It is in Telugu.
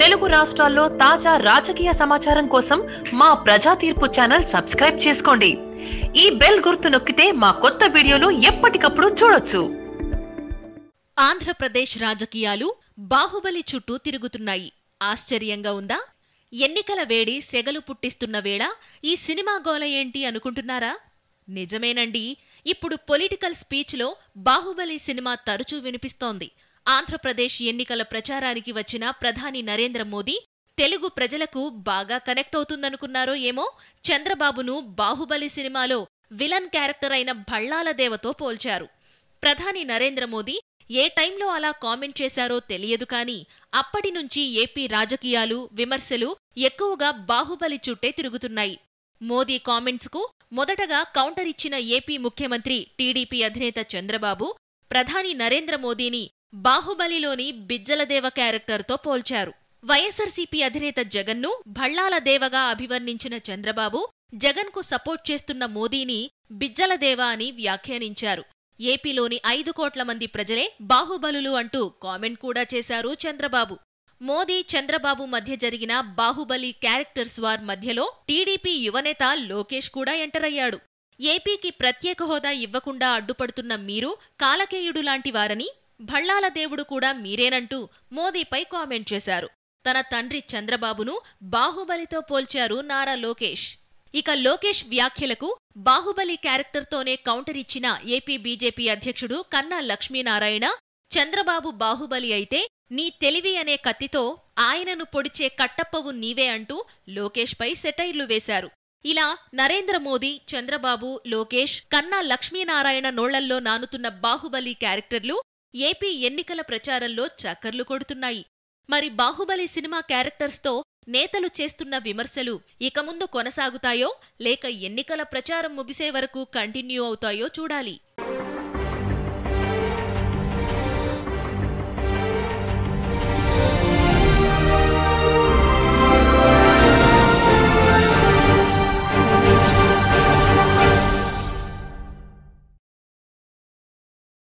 తెలుగు రాష్ట్రాల్లో తాజా రాజకీయ సమాచారం కోసం మా ప్రజా తీర్పు ఛానల్ సబ్స్క్రైబ్ చేసుకోండి. ఈ బెల్ గుర్తు నొక్కితే మా కొత్త వీడియోలు ఎప్పటికప్పుడు చూడొచ్చు. ఆంధ్రప్రదేశ్ రాజకీయాలు బాహుబలి చుట్టూ తిరుగుతున్నాయి. ఆశ్చర్యంగా ఉందా? ఎన్నికల వేడి సెగలు పుట్టిస్తున్న వేళ ఈ సినిమా గోల ఏంటి అనుకుంటున్నారా? నిజమేనండి ఇప్పుడు పొలిటికల్ స్పీచ్లో బాహుబలి సినిమా తరచూ వినిపిస్తోంది. ఆంధ్రప్రదేశ్ ఎన్నికల ప్రచారానికి వచ్చిన ప్రధాని నరేంద్ర మోదీ తెలుగు ప్రజలకు బాగా కనెక్ట్ అవుతుందనుకున్నారో ఏమో చంద్రబాబును బాహుబలి సినిమాలో విలన్ క్యారెక్టర్ అయిన భళ్ళాల దేవతో పోల్చారు. ప్రధాని నరేంద్ర మోదీ ఏ టైంలో అలా కామెంట్ చేశారో తెలియదు కానీ అప్పటి నుంచి ఏపీ రాజకీయాలు విమర్శలు ఎక్కువగా బాహుబలి చుట్టే తిరుగుతున్నాయి. మోదీ కామెంట్స్కు మొదటగా కౌంటర్ ఇచ్చిన ఏపీ ముఖ్యమంత్రి టీడీపీ అధినేత చంద్రబాబు ప్రధాని నరేంద్ర మోదీని బాహుబలిలోని బిజ్జలదేవ క్యారెక్టర్తో పోల్చారు. వైఎస్ఆర్సీపీ అధినేత జగన్ను భళ్ళాల దేవగా అభివర్ణించిన చంద్రబాబు జగన్కు సపోర్ట్ చేస్తున్న మోదీని బిజ్జలదేవ అని వ్యాఖ్యానించారు. ఏపీలోని ఐదు కోట్ల మంది ప్రజలే బాహుబలులు అంటూ కామెంట్ కూడా చేశారు చంద్రబాబు. మోదీ చంద్రబాబు మధ్య జరిగిన బాహుబలి క్యారెక్టర్స్ వార్ మధ్యలో టీడీపీ యువనేత లోకేష్ కూడా ఎంటర్ అయ్యాడు. ఏపీకి ప్రత్యేక హోదా ఇవ్వకుండా అడ్డుపడుతున్న మీరు కాలకేయుడు లాంటి వారని భళ్ళాల దేవుడు కూడా మీరేనంటూ మోదీపై కామెంట్ చేశారు. తన తండ్రి చంద్రబాబును బాహుబలితో పోల్చారు నారా లోకేష్. ఇక లోకేష్ వ్యాఖ్యలకు బాహుబలి క్యారెక్టర్తోనే కౌంటర్ ఇచ్చిన ఏపీ బీజేపీ అధ్యక్షుడు కన్నా లక్ష్మీనారాయణ చంద్రబాబు బాహుబలి అయితే నీ తెలివి అనే కత్తితో ఆయనను పొడిచే కట్టప్పవు నీవే అంటూ లోకేష్పై సెటైర్లు వేశారు. ఇలా నరేంద్ర మోదీ చంద్రబాబు లోకేష్ కన్నా లక్ష్మీనారాయణ నోళ్ళల్లో నానుతున్న బాహుబలి క్యారెక్టర్లు ఏపీ ఎన్నికల ప్రచారంలో చక్కర్లు కొడుతున్నాయి. మరి బాహుబలి సినిమా క్యారెక్టర్స్తో నేతలు చేస్తున్న విమర్శలు ఇక ముందు కొనసాగుతాయో లేక ఎన్నికల ప్రచారం ముగిసే వరకు కంటిన్యూ అవుతాయో చూడాలి.